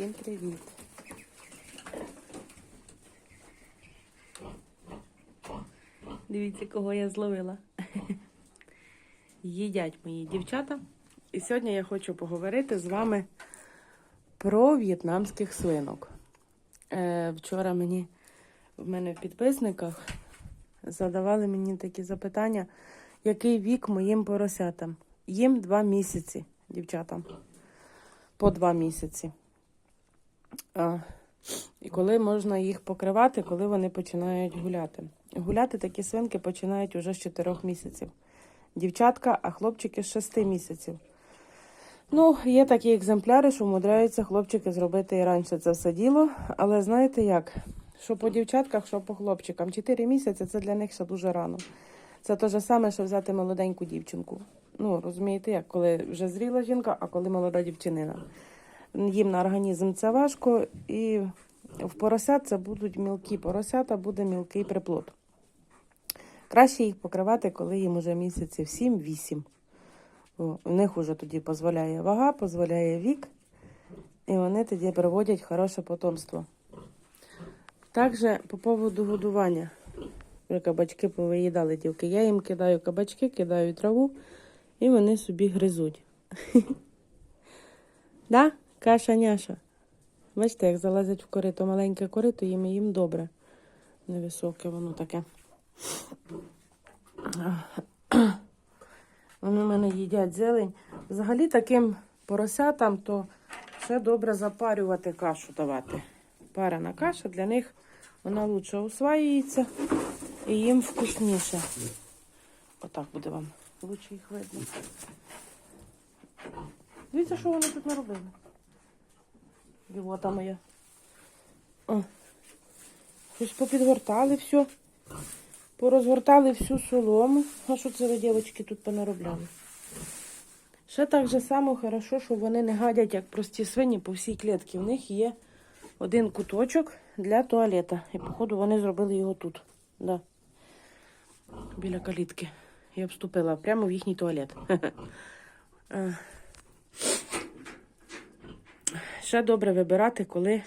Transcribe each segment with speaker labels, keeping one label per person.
Speaker 1: Всім привіт! Дивіться, кого я зловила. Їдять мої дівчата. І сьогодні я хочу поговорити з вами про в'єтнамських свинок. Е, вчора мені в мене в підписниках задавали мені такі запитання, який вік моїм поросятам. Їм два місяці, дівчатам. По два місяці. І коли можна їх покривати, коли вони починають гуляти. Гуляти такі свинки починають уже з 4 місяців. Дівчатка, а хлопчики з 6 місяців. Ну, є такі екземпляри, що вмудряються хлопчики зробити і раніше це все діло. Але знаєте як? Що по дівчатках, що по хлопчикам. 4 місяці це для них ще дуже рано. Це те ж саме, що взяти молоденьку дівчинку. Ну, розумієте, як коли вже зріла жінка, а коли молода дівчинина. Їм на організм це важко, і в поросят це будуть мілкі поросята, буде мілкий приплод. Краще їх покривати, коли їм уже місяців 7-8. О, У них вже тоді дозволяє вага, дозволяє вік, і вони тоді приводять хороше потомство. Також по поводу годування. Кабачки повиїдали дівки. Я їм кидаю кабачки, кидаю траву, і вони собі гризуть. Да? Каша няша. Бачите, як залазять в корито маленьке корито, їм їм добре. Невисоке воно таке. Вони в мене їдять зелень. Взагалі таким поросятам то ще добре запарювати кашу давати. Парена каша для них вона лучше усваюється і їм вкусніше. Отак буде вам лучше їх видно. Дивіться, що вони тут наробили. Дівота моя. О, щось попідгортали все. Порозгортали всю солому. А що це ви, дівчатки, тут понаробляли? Ще так же само хорошо, що вони не гадять, як прості свині по всій клітці. У них є один куточок для туалета. І, походу, вони зробили його тут. Да. Біля калітки. Я вступила прямо в їхній туалет. Ще добре вибирати, коли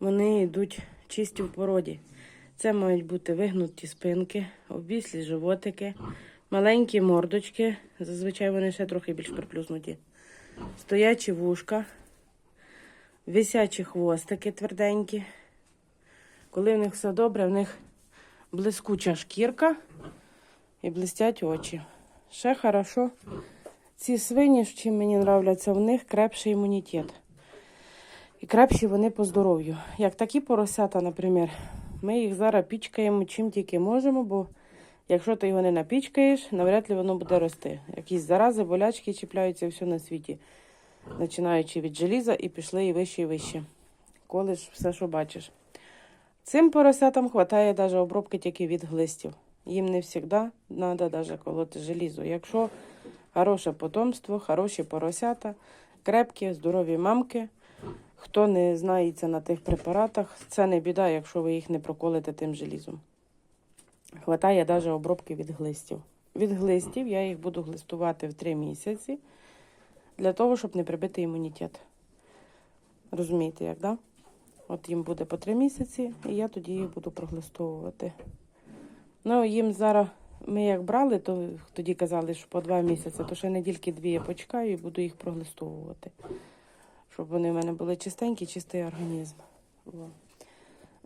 Speaker 1: вони йдуть чисті в породі. Це мають бути вигнуті спинки, обвіслі животики, маленькі мордочки, зазвичай вони ще трохи більш приплюснуті. Стоячі вушка, висячі хвостики тверденькі. Коли в них все добре, в них блискуча шкірка і блистять очі. Ще хорошо. Ці свині, чим мені нравляться, в них крепший імунітет. І крепші вони по здоров'ю. Як такі поросята, наприклад, ми їх зараз пічкаємо чим тільки можемо, бо якщо ти його не напічкаєш, навряд ли воно буде рости. Якісь зарази, болячки чіпляються все на світі, починаючи від желіза і пішли і вище і вище. Колиш все, що бачиш. Цим поросятам вистачає навіть обробки тільки від глистів. Їм не завжди треба навіть колоти желізо. Якщо хороше потомство, хороші поросята, крепкі, здорові мамки. Хто не знається на тих препаратах, це не біда, якщо ви їх не проколите тим желізом. Хватає навіть обробки від глистів. Від глистів я їх буду глистувати в 3 місяці для того, щоб не прибити імунітет. Розумієте, як, да? От їм буде по 3 місяці, і я тоді їх буду проглистовувати. Ну, їм зараз ми як брали, то тоді казали, що по 2 місяці, то ще недільки дві я почекаю і буду їх проглистовувати щоб вони в мене були чистенькі, чистий організм.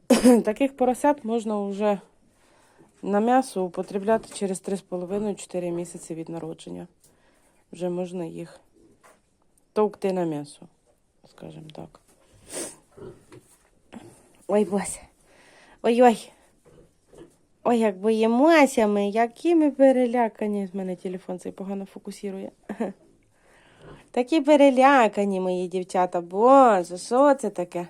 Speaker 1: Таких поросят можна вже на м'ясо употребляти через 3,5-4 місяці від народження. Вже можна їх товкти на м'ясо, скажімо так. Ой, Бася. Ой-ой. Ой, як боїмося ми, які ми перелякані. З мене телефон цей погано фокусує. Такі перелякані мої дівчата. Боже, що це таке?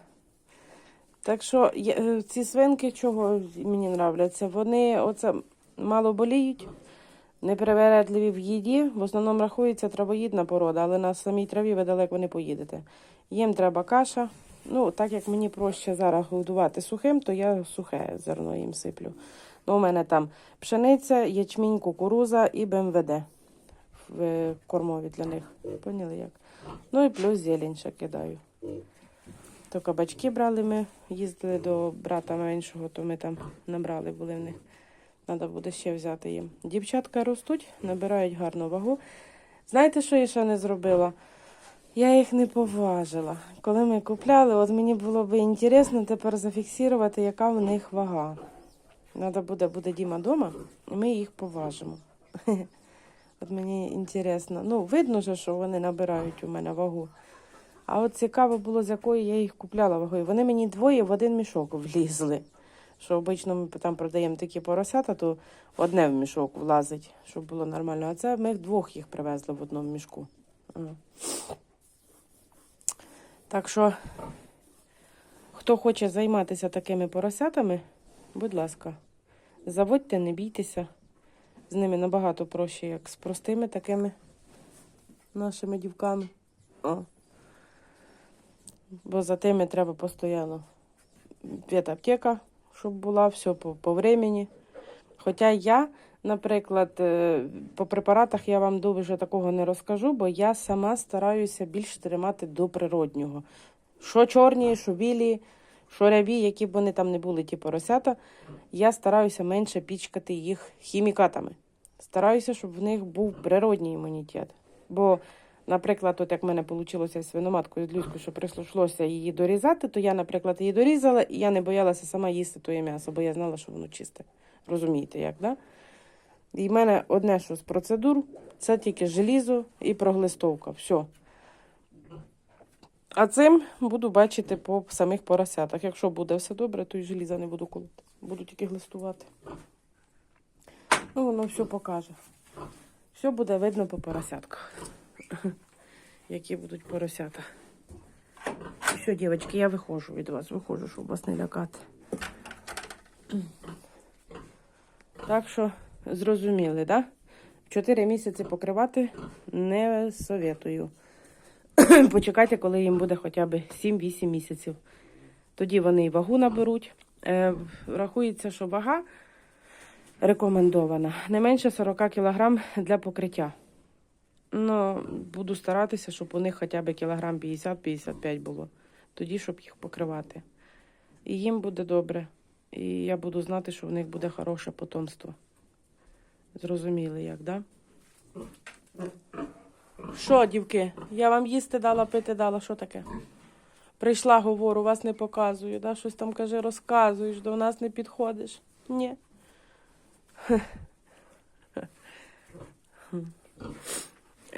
Speaker 1: Так що я- ці свинки, чого мені нравляться, вони оце мало боліють, непривередливі в їді. В основному рахується травоїдна порода, але на самій траві ви далеко не поїдете. Їм треба каша. Ну, так як мені проще зараз годувати сухим, то я сухе зерно їм сиплю. Ну, у мене там пшениця, ячмінь, кукуруза і БМВД е, кормові для них. Поняли як? Ну і плюс зелень ще кидаю. То кабачки брали ми, їздили до брата меншого, то ми там набрали були в них. Треба буде ще взяти їм. Дівчатка ростуть, набирають гарну вагу. Знаєте, що я ще не зробила? Я їх не поважила. Коли ми купляли, от мені було б інтересно тепер зафіксувати, яка в них вага. Треба буде, буде Діма вдома, і ми їх поважимо. От мені інтересно. Ну, видно же, що вони набирають у мене вагу. А от цікаво було, з якої я їх купляла вагою. Вони мені двоє в один мішок влізли. Що обично ми там продаємо такі поросята, то одне в мішок влазить, щоб було нормально. А це ми двох їх привезли в одному мішку. Так що, хто хоче займатися такими поросятами, будь ласка, заводьте, не бійтеся. З ними набагато проще, як з простими такими нашими дівками. О. Бо за тими треба постійно ветаптека, щоб була все по, по времени. Хоча я, наприклад, е, по препаратах я вам дуже такого не розкажу, бо я сама стараюся більше тримати до природнього. Що чорні, що білі, що рябі, які б вони там не були, ті поросята, я стараюся менше пічкати їх хімікатами. Стараюся, щоб в них був природній імунітет. Бо, наприклад, от як в мене вийшло свиноматкою з Люською, що прийшлося її дорізати, то я, наприклад, її дорізала, і я не боялася сама їсти твоє м'ясо, бо я знала, що воно чисте. Розумієте, як, да? І в мене одне, що з процедур, це тільки желізо і проглистовка. Все. А цим буду бачити по самих поросятах. Якщо буде все добре, то і желіза не буду колоти. Буду тільки глистувати. Ну, воно все покаже. Все буде видно по поросятках. Які будуть поросята. Все, дівчатки, я виходжу від вас, виходжу, щоб вас не лякати. Так що зрозуміли, да? Чотири місяці покривати не советую. Почекайте, коли їм буде хоча б 7-8 місяців. Тоді вони і вагу наберуть. Е, рахується, що вага рекомендована не менше 40 кг для покриття. Ну, буду старатися, щоб у них хоча б кілограм 50-55 було. Тоді, щоб їх покривати. І їм буде добре. І я буду знати, що в них буде хороше потомство. Зрозуміли, як, да? Що, дівки? Я вам їсти дала, пити дала, що таке? Прийшла, говорю, вас не показую, да? щось там каже, розказуєш, до нас не підходиш. Ні.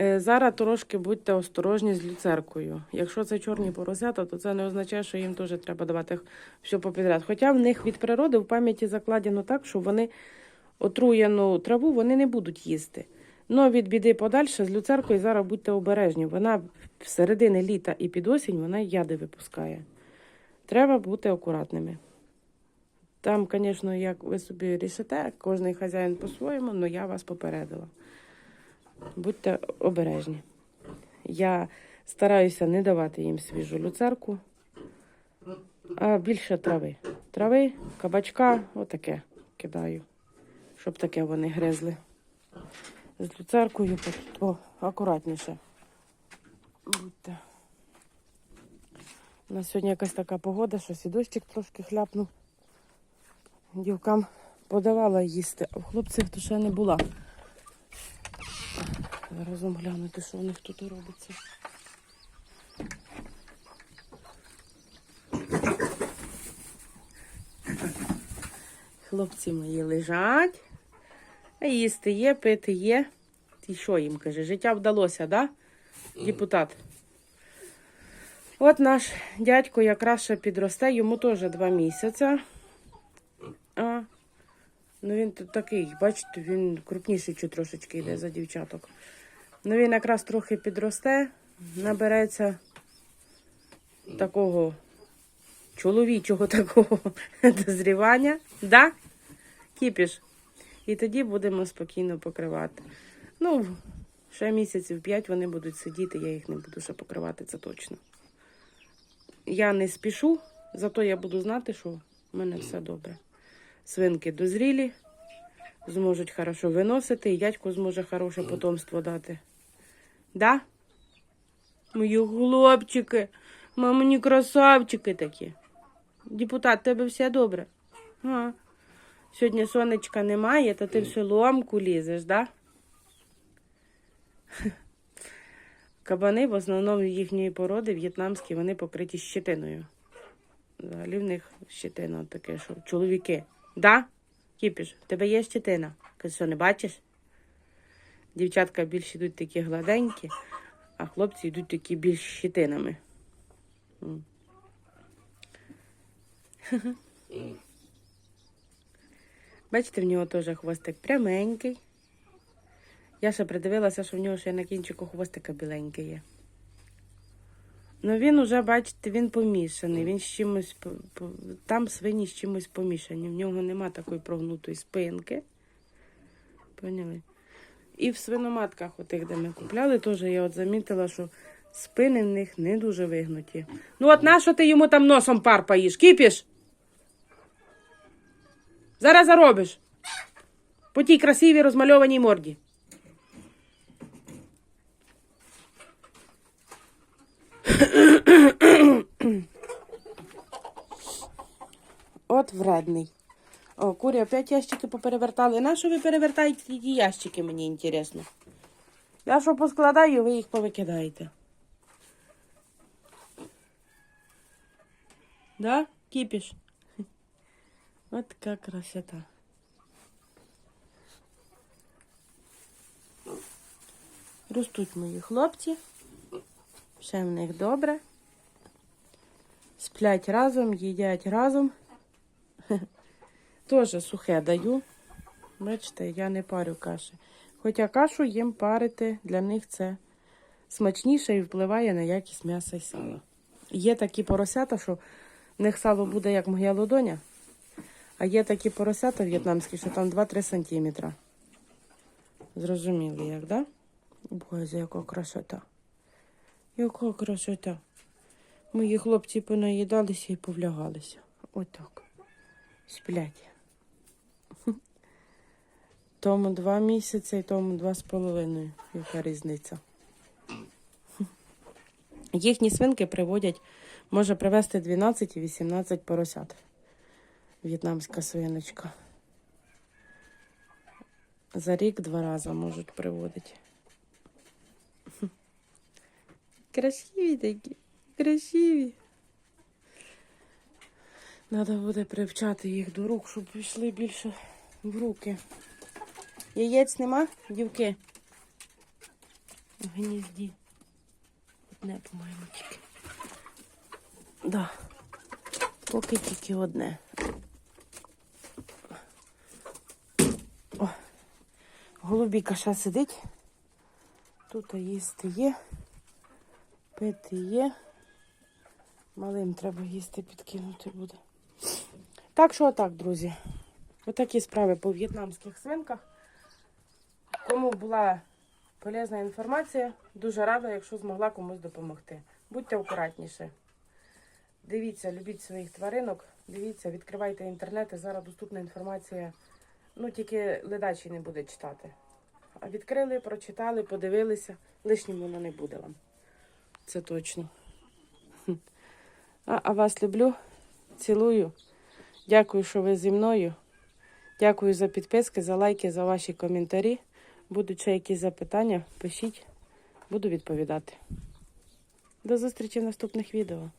Speaker 1: Е, Зараз трошки будьте осторожні з люцеркою. Якщо це чорні поросята, то це не означає, що їм теж треба давати все попідряд. Хоча в них від природи в пам'яті закладено так, що вони отруєну траву вони не будуть їсти. Ну, від біди подальше з люцеркою зараз будьте обережні. Вона в середини літа і під осінь вона яди випускає. Треба бути акуратними. Там, звісно, як ви собі рішите, кожен хазяїн по-своєму, але я вас попередила. Будьте обережні. Я стараюся не давати їм свіжу люцерку, а більше трави. Трави, кабачка, отаке кидаю, щоб таке вони гризли. З люцеркою о, акуратніше. Будьте. У нас сьогодні якась така погода, що дощик трошки хляпнув. Дівкам подавала їсти, а в хлопців то не була. Разом глянути, що у них тут робиться. Хлопці мої лежать, їсти є, пити є. І що їм каже? Життя вдалося, да? Депутат. От наш дядько якраз ще підросте, йому теж два місяці. А, ну він тут такий, бачите, він крупніший чи трошечки йде за дівчаток. Ну він якраз трохи підросте, набереться такого чоловічого такого дозрівання. Да? Кіпіш. І тоді будемо спокійно покривати. Ну, ще місяців п'ять вони будуть сидіти, я їх не буду ще покривати, це точно. Я не спішу, зато я буду знати, що в мене все добре. Свинки дозрілі, зможуть хорошо виносити, і дядько зможе хороше потомство дати. Да? Мої хлопчики, Мамині красавчики такі. Депутат, тебе все добре. А. Сьогодні сонечка немає, то ти в соломку лізеш, да? Кабани в основному їхньої породи в'єтнамські, вони покриті щетиною. Взагалі в них щетина таке, що чоловіки. Да? Кіпіш, в тебе є щетина. Ти що, не бачиш? Дівчатка більш йдуть такі гладенькі, а хлопці йдуть такі більш щетинами. М. Бачите, в нього теж хвостик пряменький. Я ще придивилася, що в нього ще на кінчику хвостика біленький є. Ну він уже, бачите, він помішаний. Він з чимось там свині з чимось помішані. В нього нема такої прогнутої спинки. Поняли? І в свиноматках, отих, де ми купляли, теж я от замітила, що спини в них не дуже вигнуті. Ну, от нащо ти йому там носом парпаєш? Кіпіш? Зараз заробиш. По тій красивій розмальованій морді. От вредний. О, курі опять ящики поперевертали. На що ви перевертаєте ті ящики, мені інтересно. Я що поскладаю, ви їх повикидаєте. Да? Кипиш? От така красота. Ростуть мої хлопці. Все в них добре. Сплять разом, їдять разом. Теж сухе даю. Бачите, я не парю каші. Хоча кашу їм парити, для них це смачніше і впливає на якість м'яса і сала. Є такі поросята, що в них сало буде як моя ладоня, а є такі поросята в'єтнамські, що там 2-3 сантиметра. Зрозуміли, як, да? Боже, яка красота. Яка красота. Мої хлопці понаїдалися і повлягалися. Отак. Сплять. Тому два місяці і тому два з половиною. Яка різниця? Їхні свинки приводять, може привезти 12 і 18 поросят. В'єтнамська свиночка. За рік два рази можуть приводити. Красиві такі, красиві. Треба буде привчати їх до рук, щоб пішли більше в руки. Яєць нема, дівки? В гнізді. Одне, по-моєму, тільки. Да. Поки тільки одне. Голубіка ще сидить. Тут їсти є. Пити є. Малим треба їсти підкинути буде. Так що отак, друзі. Отакі справи по в'єтнамських свинках. Кому була полезна інформація, дуже рада, якщо змогла комусь допомогти. Будьте акуратніше. Дивіться, любіть своїх тваринок, дивіться, відкривайте інтернет, і зараз доступна інформація. Ну, тільки ледачі не буде читати. А відкрили, прочитали, подивилися, лишнім воно не буде вам. Це точно. А, а вас люблю, цілую. Дякую, що ви зі мною. Дякую за підписки, за лайки, за ваші коментарі. Будуть ще якісь запитання, пишіть, буду відповідати. До зустрічі в наступних відео.